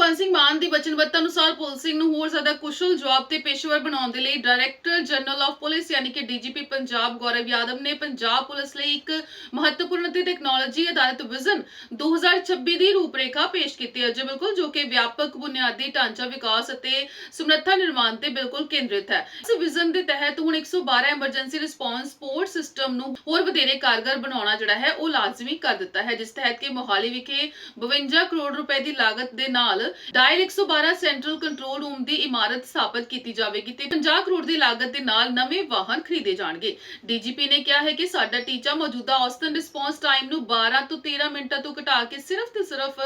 ਭਗਵੰਤ ਸਿੰਘ ਮਾਨ ਦੀ ਵਚਨਬੱਧਤਾ ਅਨੁਸਾਰ ਪੁਲਿਸਿੰਗ ਨੂੰ ਹੋਰ ਜ਼ਿਆਦਾ ਕੁਸ਼ਲ ਜਵਾਬ ਤੇ ਪੇਸ਼ੇਵਰ ਬਣਾਉਣ ਦੇ ਲਈ ਡਾਇਰੈਕਟਰ ਜਨਰਲ ਆਫ ਪੁਲਿਸ ਯਾਨੀ ਕਿ ਡੀਜੀਪੀ ਪੰਜਾਬ ਗੌਰਵ ਯਾਦਵ ਨੇ ਪੰਜਾਬ ਪੁਲਿਸ ਲਈ ਇੱਕ ਮਹੱਤਵਪੂਰਨ ਅਤੇ ਟੈਕਨੋਲੋਜੀ ਆਧਾਰਿਤ ਵਿਜ਼ਨ 2026 ਦੀ ਰੂਪਰੇਖਾ ਪੇਸ਼ ਕੀਤੀ ਹੈ ਜੋ ਬਿਲਕੁਲ ਜੋ ਕਿ ਵਿਆਪਕ ਬੁਨਿਆਦੀ ਢਾਂਚਾ ਵਿਕਾਸ ਅਤੇ ਸਮਰੱਥਾ ਨਿਰਮਾਣ ਤੇ ਬਿਲਕੁਲ ਕੇਂਦਰਿਤ ਹੈ। ਇਸ ਵਿਜ਼ਨ ਦੇ ਤਹਿਤ ਹੁਣ 112 ਐਮਰਜੈਂਸੀ ਰਿਸਪੌਂਸ ਸਪੋਰਟ ਸਿਸਟਮ ਨੂੰ ਹੋਰ ਵਧੇਰੇ ਕਾਰਗਰ ਬਣਾਉਣਾ ਜਿਹੜਾ ਹੈ ਉਹ ਲਾਜ਼ਮੀ ਕਰ ਦਿੱਤਾ ਹੈ, ਜਿਸ ਤਹਿਤ ਕਿ ਮੋਹਾਲੀ ਵਿਖੇ 52 ਕਰੋੜ ਰੁਪਏ ਦੀ ਲਾਗਤ ਦੇ ਨਾਲ ਡਾਇਲ 112 ਸੈਂਟਰਲ ਕੰਟਰੋਲ ਰੂਮ ਦੀ ਇਮਾਰਤ ਸਥਾਪਿਤ ਕੀਤੀ ਜਾਵੇਗੀ ਤੇ 50 ਕਰੋੜ ਦੀ ਲਾਗਤ ਦੇ ਨਾਲ ਨਵੇਂ ਵਾਹਨ ਖਰੀਦੇ ਜਾਣਗੇ। ਡੀਜੀਪੀ ਨੇ ਕਿਹਾ ਹੈ ਕਿ ਸਾਡਾ ਟੀਚਾ ਮੌਜੂਦਾ ਔਸਤਨ ਰਿਸਪੌਂਸ ਟਾਈਮ ਨੂੰ 12 ਤੋਂ 13 ਮਿੰਟਾਂ ਤੋਂ ਘਟਾ ਕੇ ਸਿਰਫ ਤੇ ਸਿਰਫ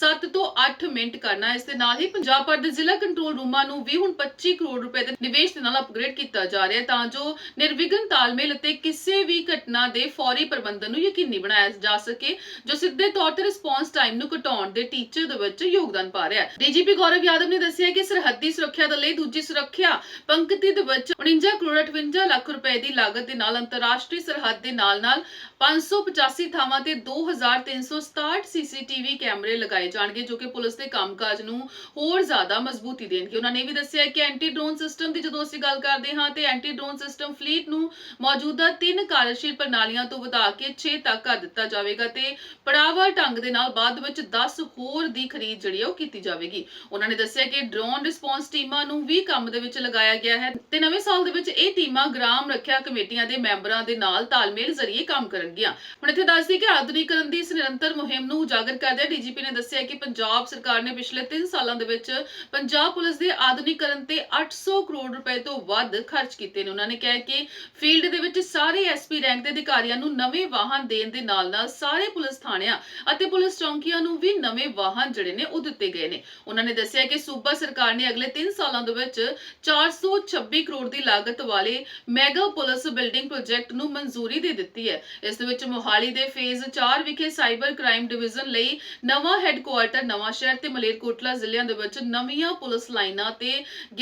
7 ਤੋਂ 8 ਮਿੰਟ ਕਰਨਾ ਇਸ ਦੇ ਨਾਲ ਹੀ ਪੰਜਾਬ ਭਰ ਦੇ ਜ਼ਿਲ੍ਹਾ ਕੰਟਰੋਲ ਰੂਮਾਂ ਨੂੰ ਵੀ ਹੁਣ 25 ਕਰੋੜ ਰੁਪਏ ਦੇ ਨਿਵੇਸ਼ ਦੇ ਨਾਲ ਅਪਗ੍ਰੇਡ ਕੀਤਾ ਜਾ ਰਿਹਾ ਹੈ ਤਾਂ ਜੋ ਨਿਰਵਿਘਨ ਤਾਲਮੇਲ ਅਤੇ ਕਿਸੇ ਵੀ ਘਟਨਾ ਦੇ ਫੌਰੀ ਪ੍ਰਬੰਧਨ ਨੂੰ ਯਕੀਨੀ ਬਣਾਇਆ ਜਾ ਸਕੇ, ਜੋ ਸਿੱਧੇ ਤੌਰ ਤੇ ਰਿਸਪੌਂਸ ਟਾਈਮ ਨੂੰ ਘਟਾਉਣ ਦੇ ਟੀਚੇ ਦੇ ਵਿੱਚ ਯੋਗਦਾਨ ਪਾ ਰਿਹਾ ਹੈ। ਡੀਜੀਪੀ ਗੌਰਵ ਯਾਦਵ ਨੇ ਦੱਸਿਆ ਕਿ ਸਰਹੱਦੀ ਸੁਰੱਖਿਆ ਦੇ ਲਈ ਦੂਜੀ ਸੁਰੱਖਿਆ ਪੰਕਤੀ ਦੇ ਵਿੱਚ 49 ਕਰੋੜ 58 ਲੱਖ ਰੁਪਏ ਦੀ ਲਾਗਤ ਦੇ ਨਾਲ ਅੰਤਰਰਾਸ਼ਟਰੀ ਸਰਹੱਦ ਦੇ ਨਾਲ-ਨਾਲ 585 ਥਾਵਾਂ ਤੇ 2367 ਸੀਸੀਟੀਵੀ ਕੈਮਰੇ ਲਗਾਏ ਜਾਣਗੇ, ਜੋ ਕਿ ਪੁਲਿਸ ਦੇ ਕੰਮਕਾਜ ਨੂੰ ਹੋਰ ਜ਼ਿਆਦਾ ਮਜ਼ਬੂਤੀ ਦੇਣਗੇ। ਉਹਨਾਂ ਨੇ ਵੀ ਦੱਸਿਆ ਕਿ ਐਂਟੀ ਡਰੋਨ ਸਿਸਟਮ ਦੀ ਜਦੋਂ ਅਸੀਂ ਗੱਲ ਕਰਦੇ ਹਾਂ, ਤੇ ਐਂਟੀ ਡਰੋਨ ਸਿਸਟਮ ਫਲੀਟ ਨੂੰ ਮੌਜੂਦਾ ਤਿੰਨ ਕਾਰਜਸ਼ੀਲ ਪ੍ਰਣਾਲੀਆਂ ਤੋਂ ਵਧਾ ਕੇ 6 ਤੱਕ ਕਰ ਦਿੱਤਾ ਜਾਵੇਗਾ ਤੇ ਪੜਾਵਾ ਢੰਗ ਦੇ ਨਾਲ ਬਾਅਦ ਵਿੱਚ 10 ਹੋਰ ਦੀ ਖਰੀਦ ਜਿਹੜੀ ਉਹ ਕੀਤੀ ਜਾਵੇਗੀ। ਉਹਨਾਂ ਨੇ ਦੱਸਿਆ ਕਿ ਡਰੋਨ ਰਿਸਪੌਂਸ ਟੀਮਾਂ ਨੂੰ ਵੀ ਕੰਮ ਦੇ ਵਿੱਚ ਲਗਾਇਆ ਗਿਆ ਹੈ ਤੇ ਨਵੇਂ ਸਾਲ ਦੇ ਵਿੱਚ ਇਹ ਟੀਮਾਂ ਗ੍ਰਾਮ ਰੱਖਿਆ ਕਮੇਟੀਆਂ ਦੇ ਮੈਂਬਰਾਂ ਦੇ ਨਾਲ ਤਾਲਮੇਲ ਜ਼ਰੀਏ ਕੰਮ ਕਰਨਗੀਆਂ। ਹੁਣ ਇੱਥੇ ਦੱਸਦੀ ਕਿ ਆਧੁਨਿਕਰਨ ਦੀ ਇਸ ਨਿਰੰਤਰ ਮੁਹਿੰਮ ਨੂੰ ਉਜਾਗਰ ਕਰਦਿਆਂ ਡੀਜੀਪੀ ਨੇ ਦੱਸਿਆ ਕਿ ਪੰਜਾਬ ਸਰਕਾਰ ਨੇ ਪਿਛਲੇ 3 ਸਾਲਾਂ ਦੇ ਵਿੱਚ ਪੰਜਾਬ ਪੁਲਿਸ ਦੇ ਆਧੁਨਿਕਰਨ ਤੇ 800 ਕਰੋੜ ਰੁਪਏ ਤੋਂ ਵੱਧ ਖਰਚ ਕੀਤੇ ਨੇ। ਉਹਨਾਂ ਨੇ ਕਿਹਾ ਕਿ ਫੀਲਡ ਦੇ ਵਿੱਚ ਸਾਰੇ ਐਸਪੀ ਰੈਂਕ ਦੇ ਅਧਿਕਾਰੀਆਂ ਨੂੰ ਨਵੇਂ ਵਾਹਨ ਦੇਣ ਦੇ ਨਾਲ-ਨਾਲ ਸਾਰੇ ਪੁਲਿਸ ਥਾਣਿਆਂ ਅਤੇ ਪੁਲਿਸ ਚੌਂਕੀਆਂ ਨੂੰ ਵੀ ਨਵੇਂ ਵਾਹਨ ਜਿਹੜੇ ਨੇ ਉਹ ਦਿੱਤੇ ਗਏ ਨੇ। ਉਹਨਾਂ ਨੇ ਦੱਸਿਆ ਕਿ ਸੂਬਾ ਸਰਕਾਰ ਨੇ ਅਗਲੇ 3 ਸਾਲਾਂ ਦੇ ਵਿੱਚ 426 ਕਰੋੜ ਦੀ ਲਾਗਤ ਵਾਲੇ ਮੈਗਾ ਪੁਲਿਸ ਬਿਲਡਿੰਗ ਪ੍ਰੋਜੈਕਟ ਨੂੰ ਮਨਜ਼ੂਰੀ ਦੇ ਦਿੱਤੀ ਹੈ। ਇਸ ਵਿੱਚ ਮੋਹਾਲੀ ਦੇ ਫੇਜ਼ 4 ਵਿਖੇ ਸਾਈਬਰ ਕ੍ਰਾਈਮ ਡਿਵੀਜ਼ਨ ਲਈ ਨਵਾਂ ਹੈੱਡਕੁਆਰਟਰ ਨਵਾਂ ਸ਼ਹਿਰ ਤੇ ਮਲੇਰਕੋਟਲਾ ਜ਼ਿਲ੍ਹਿਆਂ ਦੇ ਵਿੱਚ ਨਵੀਆਂ ਪੁਲਿਸ ਲਾਈਨਾਂ ਤੇ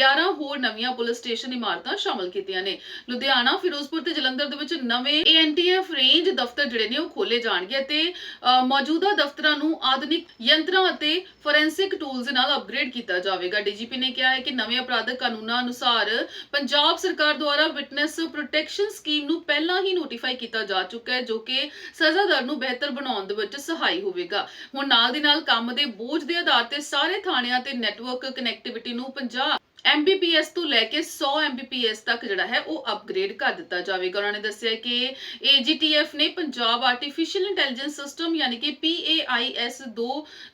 11 ਹੋਰ ਨਵੀਆਂ ਪੁਲਿਸ ਸਟੇਸ਼ਨ ਇਮਾਰਤਾਂ ਸ਼ਾਮਲ ਕੀਤੀਆਂ ਨੇ। ਲੁਧਿਆਣਾ ਫਿਰੋਜ਼ਪੁਰ ਤੇ ਜਲੰਧਰ ਦੇ ਵਿੱਚ ਨਵੇਂ ਏਐਨਟੀਐਫ ਰੇਂਜ ਦਫ਼ਤਰ ਜਿਹੜੇ ਨੇ ਉਹ ਖੋਲੇ ਜਾਣਗੇ ਤੇ ਅ, ਮੌਜੂਦਾ ਦਫ਼ਤਰਾਂ ਨੂੰ ਆਧੁਨਿਕ ਯੰਤਰਾਂ ਅਤੇ ਫੋਰੈਂਸਿਕ ਟੂਲਸ ਨਾਲ ਅਪਗ੍ਰੇਡ ਕੀਤਾ ਜਾਵੇਗਾ। ਡੀਜੀਪੀ ਨੇ ਕਿਹਾ ਹੈ ਕਿ ਨਵੇਂ ਅਪਰਾਧਕ ਕਾਨੂੰਨਾਂ ਅਨੁਸਾਰ ਪੰਜਾਬ ਸਰਕਾਰ ਦੁਆਰਾ ਵਿਟਨੈਸ ਪ੍ਰੋਟੈਕਸ਼ਨ ਸਕੀਮ ਨੂੰ ਪਹਿਲਾਂ ਹੀ ਨੋਟੀਫਾਈ ਕੀਤਾ ਜਾ ਚੁੱਕਾ ਹੈ, ਜੋ ਕਿ ਸਜ਼ਾ ਦਰ ਨੂੰ ਬਿਹਤਰ ਬਣਾਉਣ ਦੇ ਵਿੱਚ ਸਹਾਈ ਹੋਵੇਗਾ। ਹੁਣ ਨਾਲ ਦੀ ਨਾਲ ਕੰਮ ਦੇ ਬੋਝ ਦੇ ਆਧਾਰ ਤੇ ਸਾਰੇ ਥਾਣਿਆਂ ਤੇ ਨੈਟਵਰਕ ਕਨੈਕਟੀਵਿਟੀ ਨੂੰ 50 MBPS ਤੋਂ ਲੈ ਕੇ 100 MBPS ਤੱਕ ਜਿਹੜਾ ਹੈ ਉਹ ਅਪਗ੍ਰੇਡ ਕਰ ਦਿੱਤਾ ਜਾਵੇਗਾ। ਉਹਨਾਂ ਨੇ ਦੱਸਿਆ ਕਿ AGTF ਨੇ ਪੰਜਾਬ ਆਰਟੀਫੀਸ਼ੀਅਲ ਇੰਟੈਲੀਜੈਂਸ ਸਿਸਟਮ ਯਾਨੀ ਕਿ PAIS 2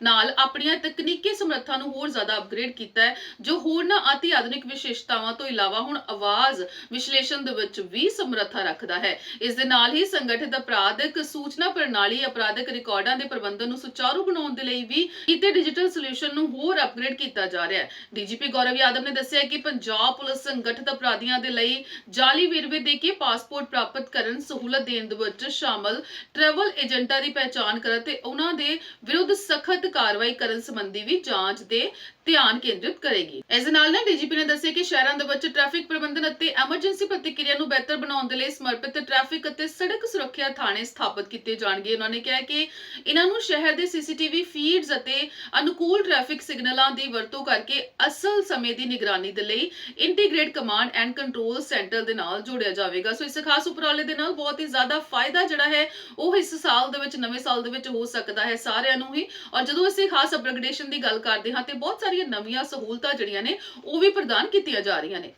ਨਾਲ ਆਪਣੀਆਂ ਤਕਨੀਕੀ ਸਮਰੱਥਾ ਨੂੰ ਹੋਰ ਜ਼ਿਆਦਾ ਅਪਗ੍ਰੇਡ ਕੀਤਾ ਹੈ, ਜੋ ਹੋਰਨਾਂ ਅਤੀ ਆਧੁਨਿਕ ਵਿਸ਼ੇਸ਼ਤਾਵਾਂ ਤੋਂ ਇਲਾਵਾ ਹੁਣ ਆਵਾਜ਼ ਵਿਸ਼ਲੇਸ਼ਣ ਦੇ ਵਿੱਚ ਵੀ ਸਮਰੱਥਾ ਰੱਖਦਾ ਹੈ। ਇਸ ਦੇ ਨਾਲ ਹੀ ਸੰਗਠਿਤ ਅਪਰਾਧਕ ਸੂਚਨਾ ਪ੍ਰਣਾਲੀ, ਅਪਰਾਧਕ ਰਿਕਾਰਡਾਂ ਦੇ ਪ੍ਰਬੰਧਨ ਨੂੰ ਸੁਚਾਰੂ ਬਣਾਉਣ ਦੇ ਲਈ ਵੀ ਕੀਤੇ ਡਿਜੀਟਲ ਸੋਲੂਸ਼ਨ ਨੂੰ ਹੋਰ ਅਪਗ੍ਰੇਡ ਕੀਤਾ ਜਾ ਰਿਹਾ ਹੈ। ਡੀਜੀਪੀ ਗੌਰਵ ਯਾਦਵ ਨੇ ਦੱਸਿਆ ਕਿ ਪੰਜਾਬ ਪੁਲਿਸ ਸੰਗਠਿਤ ਅਪਰਾਧੀਆਂ ਦੇ ਲਈ ਜਾਲੀ ਵੇਰਵੇ ਦੇ ਕੇ ਪਾਸਪੋਰਟ ਪ੍ਰਾਪਤ ਕਰਨ ਸਹੂਲਤ ਦੇਣ ਦੇ ਵਿੱਚ ਸ਼ਾਮਲ ਟਰੈਵਲ ਏਜੰਟਾਂ ਦੀ ਪਹਿਚਾਣ ਕਰਨ ਤੇ ਉਹਨਾਂ ਦੇ ਵਿਰੁੱਧ ਸਖਤ ਕਾਰਵਾਈ ਕਰਨ ਸੰਬੰਧੀ ਵੀ ਜਾਂਚ ਦੇ ਧਿਆਨ ਕੇਂਦਰਿਤ ਕਰੇਗੀ। ਇਸ ਨਾਲ ਨਾਲ ਡੀਜੀਪੀ ਨੇ ਦੱਸਿਆ ਕਿ ਸ਼ਹਿਰਾਂ ਦੇ ਵਿੱਚ ਟ੍ਰੈਫਿਕ ਪ੍ਰਬੰਧਨ ਅਤੇ ਐਮਰਜੈਂਸੀ ਪ੍ਰਤੀਕਿਰਿਆ ਨੂੰ ਬਿਹਤਰ ਬਣਾਉਣ ਦੇ ਲਈ ਸਮਰਪਿਤ ਟ੍ਰੈਫਿਕ ਅਤੇ ਸੜਕ ਸੁਰੱਖਿਆ ਥਾਣੇ ਸਥਾਪਿਤ ਕੀਤੇ ਜਾਣਗੇ। ਉਹਨਾਂ ਨੇ ਕਿਹਾ ਕਿ ਇਹਨਾਂ ਨੂੰ ਸ਼ਹਿਰ ਦੇ ਸੀਸੀਟੀਵੀ ਫੀਡਸ ਅਤੇ ਅਨੁਕੂਲ ਟ੍ਰੈਫਿਕ ਸਿਗਨਲਾਂ ਦੀ ਵਰਤੋਂ ਕਰਕੇ ਅਸਲ ਸਮੇਂ ਦੀ ਨਿਗਰਾਨੀ ਦੇ ਲਈ integrate command and control centre ਦੇ ਨਾਲ ਜੋੜਿਆ ਜਾਵੇਗਾ। ਸੋ ਇਸ ਖਾਸ ਉਪਰਾਲੇ ਦੇ ਨਾਲ ਬਹੁਤ ਹੀ ਜ਼ਿਆਦਾ ਫਾਇਦਾ ਜਿਹੜਾ ਹੈ, ਉਹ ਇਸ ਸਾਲ ਦੇ ਵਿੱਚ, ਨਵੇਂ ਸਾਲ ਦੇ ਵਿੱਚ ਹੋ ਸਕਦਾ ਹੈ ਸਾਰਿਆਂ ਨੂੰ ਹੀ। ਔਰ ਜਦੋਂ ਅਸੀਂ ਖਾਸ ਅਪਗ੍ਰੇਡੇਸ਼ਨ ਦੀ ਗੱਲ ਕਰਦੇ ਹਾਂ ਤੇ ਬਹੁਤ ਸਾਰੀਆਂ ਨਵੀਆਂ ਸਹੂਲਤਾਂ ਜਿਹੜੀਆਂ ਨੇ, ਉਹ ਵੀ ਪ੍ਰਦਾਨ ਕੀਤੀਆਂ ਜਾ ਰਹੀਆਂ ਨੇ।